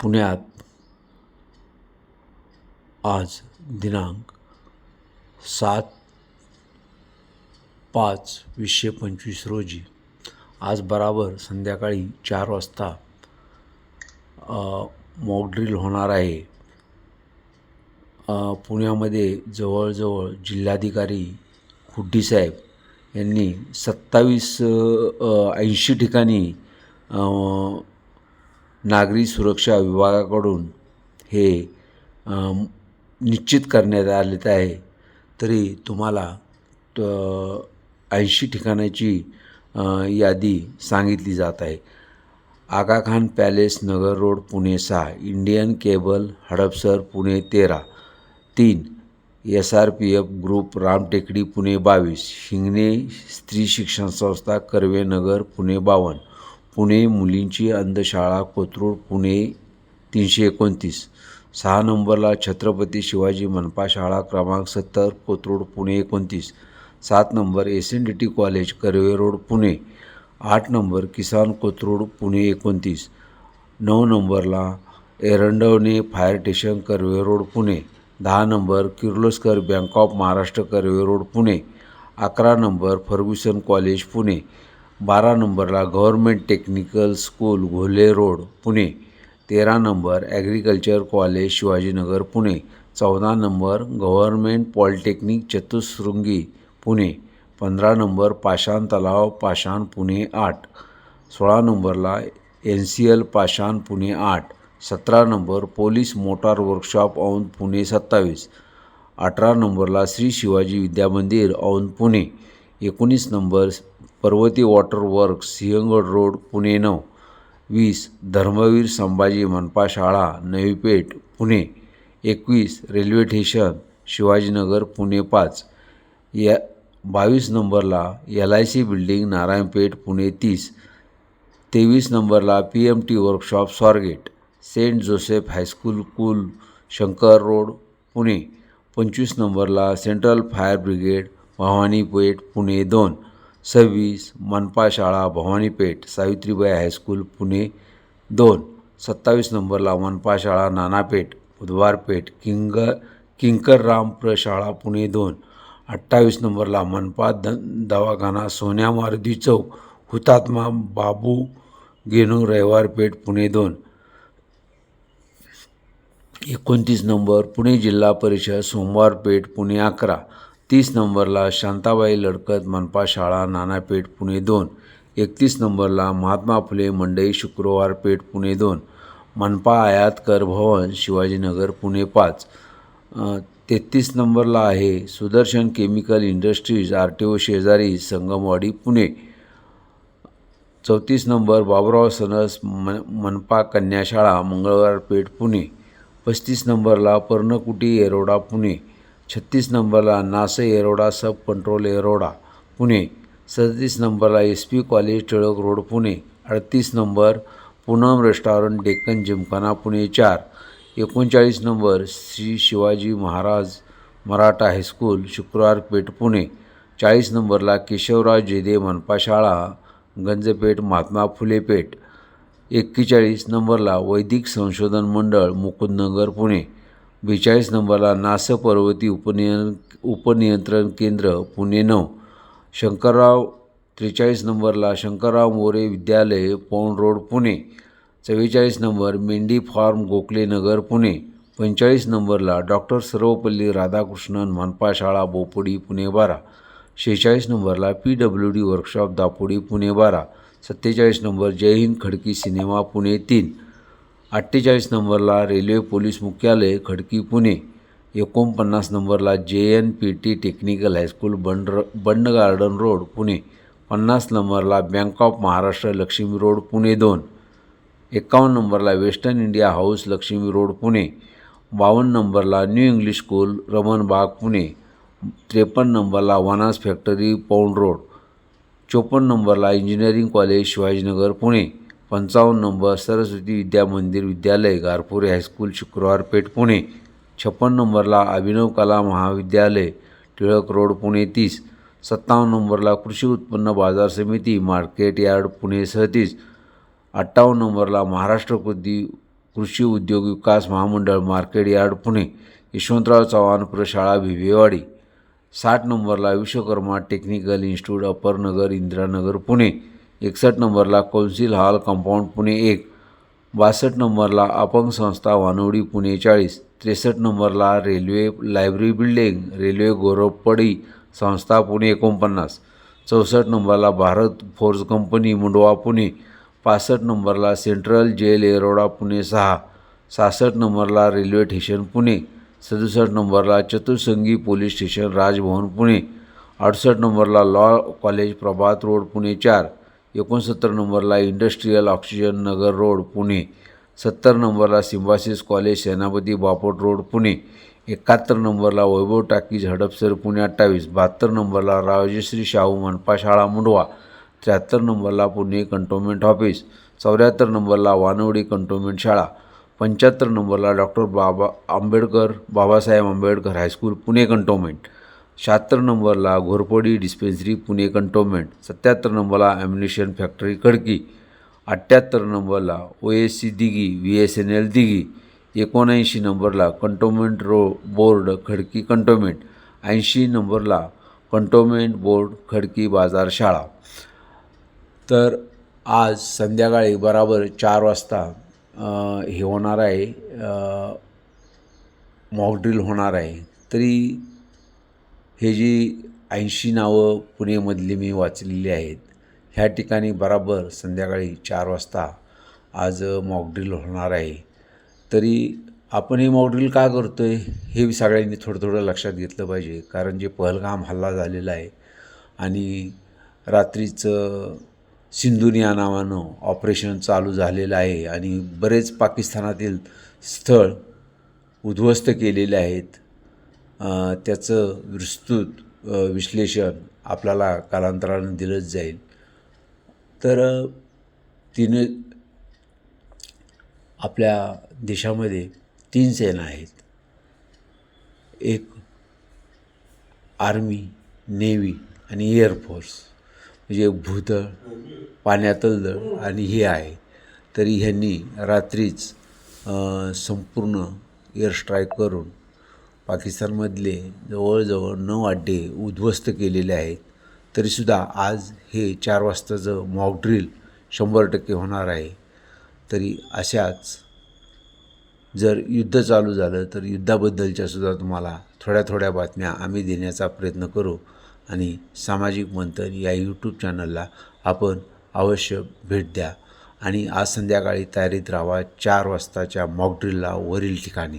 पुण्यात आज दिनांक सात पाच वीसशे पंचवीस रोजी आज बराबर संध्याकाळी चार वाजता मॉकड्रिल होणार आहे. पुण्यामध्ये जवळजवळ जिल्हाधिकारी खुड्डीसाहेब यांनी सत्तावीस ऐंशी ठिकाणी नागरी सुरक्षा विभागाकडून हे निश्चित करण्यात आलेत आहे. तरी तुम्हाला ऐंशी ठिकाणाची यादी सांगितली जात आहे. आगा खान पॅलेस नगर रोड पुणे सहा इंडियन केबल हडपसर पुणे तेरा तीन S R P F group Ramtekdi Pune बावीस शिंगणे स्त्री शिक्षण संस्था कर्वेनगर पुणे बावन्न पुणे मुलींची अंधशाळा कोथरूड पुणे तीनशे एकोणतीस. सहा नंबरला छत्रपती शिवाजी मनपा शाळा क्रमांक सत्तर कोथरूड पुणे एकोणतीस. सात number S N D T college Karve road Pune. आठ नंबर किसान कोथरूड पुणे एकोणतीस. नऊ नंबरला Erandwane fire station Karve road Pune. दहा number Kirloskar bank of Maharashtra Karve road Pune. अकरा नंबर फर्ग्युसन कॉलेज पुणे. बारा नंबरला government technical school Ghole road Pune. तेरा number agriculture college Shivajinagar Pune. चौदा number government polytechnic Chatushrungi Pune. पंधरा number Pashan तलाव पाषाण पुणे आठ. सोळा नंबरला N C L Pashan Pune आठ. सतरा number police motor workshop Aundh Pune सत्तावीस. अठरा नंबरला श्री शिवाजी विद्यामंदिर औंध पुणे. एकोणीस number Parvati water work Sinhagad road Pune नऊ वीस धर्मवीर संभाजी मनपा शाळा नवी पेठ पुणे एकवीस रेल्वे ठेशन शिवाजीनगर पुणे पाच. या बावीस नंबरला L I C building Narayanpeth Pune तीस. तेवीस नंबरला P M T workshop Swargate saint Joseph high school कुल शंकर रोड पुणे. पंचवीस नंबरला central fire brigade Bhavanipeth Pune दोन. सव्वीस मनपा शाळा भवानीपेठ सावित्रीबाई हायस्कूल पुणे दोन. सत्तावीस नंबरला मनपा शाळा नानापेठ बुधवारपेठ किंग किंकरराम प्रशाळा पुणे दोन. अठ्ठावीस नंबरला मनपा द दवाखाना सोन्या मारुती चौक हुतात्मा बाबू गेनू रविवारपेठ पुणे दोन. एकोणतीस नंबर पुणे जिल्हा परिषद सोमवारपेठ पुणे अकरा. तीस नंबरला शांताबाई लडकत मनपा शाळा नानापेठ पुणे दोन. एकतीस नंबरला महात्मा फुले मंडई शुक्रवार पेठ पुणे दोन. मनपा आयातकर भवन शिवाजीनगर पुणे पाच. तेहतीस नंबरला आहे Sudarshan chemical industries R T O शेजारी संगमवाडी पुणे. चौतीस नंबर बाबुराव सनस मन मनपा कन्याशाळा मंगळवार पेठ पुणे. पस्तीस नंबरला पर्णकुटी एरोडा पुणे. छत्तीस नंबरला नासे येरोडा सब कंट्रोल येरोडा पुणे. सदतीस नंबरला S P college Tilak road Pune. अडतीस नंबर पूनम रेस्टॉरंट डेक्कन जिमखाना पुणे. चार. एकोणचाळीस number Shri Shivaji Maharaj Maratha high school Shukrawar Peth Pune. चाळीस नंबरला केशवराव जेदे मनपा शाळा गंजपेठ महात्मा फुले पेठ एक्केचाळीस नंबरला वैदिक संशोधन मंडळ मुकुंदनगर पुणे. बेचाळीस नंबरला नास पर्वती उपनियन उपनियंत्रण केंद्र पुणे नऊ. शंकरराव त्रेचाळीस नंबरला शंकरराव मोरे विद्यालय पौंड रोड पुणे. चव्वेचाळीस नंबर मेंढी फार्म गोखले नगर पुणे. पंचेचाळीस नंबरला डॉक्टर सर्वपल्ली राधाकृष्णन मनपा शाळा बोपोडी पुणे बारा. शेहेचाळीस नंबरला P W D workshop Dapodi Pune बारा. सत्तेचाळीस नंबर जय हिंद खडकी सिनेमा पुणे तीन. अठ्ठेचाळीस नंबरला रेल्वे पोलीस मुख्यालय खडकी पुणे. एकोणपन्नास नंबरला J N P T technical high school Bund Bund garden road Pune. पन्नास नंबरला bank of Maharashtra Lakshmi road Pune दोन. एकावन्न नंबरला western India house Lakshmi road Pune. बावन्न नंबरला न्यू इंग्लिश स्कूल रमण बाग पुणे. त्रेपन्न नंबरला वनास फॅक्टरी पौंड रोड. चोपन्न नंबरला इंजिनिअरिंग कॉलेज शिवाजीनगर पुणे. पंचावन्न नंबर सरस्वती विद्या मंदिर विद्यालय गारपुरे हायस्कूल शुक्रवार पेठ पुणे. छप्पन नंबरला अभिनव कला महाविद्यालय टिळक रोड पुणे तीस. सत्तावन्न नंबरला कृषी उत्पन्न बाजार समिती मार्केट यार्ड पुणे सहतीस अठ्ठावन्न नंबरला महाराष्ट्र कृती कृषी उद्योग विकास महामंडळ मार्केट यार्ड पुणे. यशवंतराव चव्हाण प्रशाळा भिवेवाडी साठ नंबरला Vishwakarma technical institute upper Nagar Indiranagar Pune. एकसष्ट नंबरला कौन्सिल हॉल कंपाऊंड पुणे एक. बासष्ट नंबरला अपंग संस्था वानवडी पुणे चाळीस. त्रेसष्ट नंबरला रेल्वे लायब्ररी बिल्डिंग रेल्वे गोरवपडी संस्था पुणे एकोणपन्नास. चौसष्ट नंबरला भारत फोर्स कंपनी मुंडवा पुणे. पासष्ट नंबरला सेंट्रल जेल एरोडा पुणे सहा. सहासष्ट नंबरला रेल्वे स्टेशन पुणे. सदुसष्ट नंबरला चतुर्संगी पोलीस स्टेशन राजभवन पुणे. अडुसष्ट नंबरला law college Prabhat road Pune चार. एकोणसत्तर नंबरला industrial oxygen Nagar road Pune. सत्तर नंबरला सिम्बासिस कॉलेज सेनापती बापट रोड पुणे. एकाहत्तर नंबरला वैभव टाकीज हडपसर पुणे अठ्ठावीस. बहात्तर नंबरला राजश्री शाहू मनपा शाळा मुंडवा त्र्याहत्तर नंबरला पुणे कंटोनमेंट ऑफिस. चौऱ्याहत्तर नंबरला वानवडी कंटोनमेंट शाळा. पंच्याहत्तर नंबरला doctor Baba Ambedkar Babasaheb Ambedkar high school Pune cantonment. शहात्तर नंबरला घोरपडी डिस्पेन्सरी पुणे कंटोनमेंट सत्याहत्तर नंबरला ॲम्युनिशन फॅक्टरी खडकी अठ्ठ्याहत्तर नंबरला O S C Dighi V S N L Dighi एकोणऐंशी नंबरला कंटोनमेंट रो बोर्ड खडकी कंटोनमेंट ऐंशी नंबरला कंटोनमेंट बोर्ड खडकी बाजार शाळा. तर आज संध्याकाळी बराबर चार वाजता हे होणार आहे मॉकड्रिल होणार आहे. तरी हे जी ऐंशी नावं पुणेमधली मी वाचलेली आहेत ह्या ठिकाणी बराबर संध्याकाळी चार वाजता आज मॉकड्रिल होणार आहे. तरी आपण हे मॉकड्रिल का करतो आहे हे सगळ्यांनी थोडं थोडं लक्षात घेतलं पाहिजे. कारण जे पहलगाम हल्ला झालेला आहे आणि रात्रीचं सिंधून या नावानं ऑपरेशन चालू झालेलं आहे आणि बरेच पाकिस्तानातील स्थळ उद्ध्वस्त केलेले आहेत. त्याचं विस्तृत विश्लेषण आपल्याला कालांतरानं दिलंच जाईल. तर तिने आपल्या देशामध्ये तीन सेना आहेत. एक आर्मी नेव्ही आणि एअरफोर्स म्हणजे भूतळ पाण्यातल दळ आणि हे आहे. तरी ह्यांनी रात्रीच संपूर्ण एअर स्ट्राईक करून पाकिस्तानमधले जवळजवळ नऊ अड्डे उद्ध्वस्त केलेले आहेत तरीसुद्धा आज हे चार वाजताचं मॉक ड्रिल शंभर टक्के होणार आहे. तरी अशाच जर युद्ध चालू झालं तर युद्धाबद्दलच्यासुद्धा तुम्हाला थोड्या थोड्या बातम्या आम्ही देण्याचा प्रयत्न करू आणि सामाजिक मंथन या यूट्यूब चॅनलला आपण अवश्य भेट द्या. आणि आज संध्याकाळी तयारीत राहा चार वाजताच्या मॉकड्रिलला वरील ठिकाणी.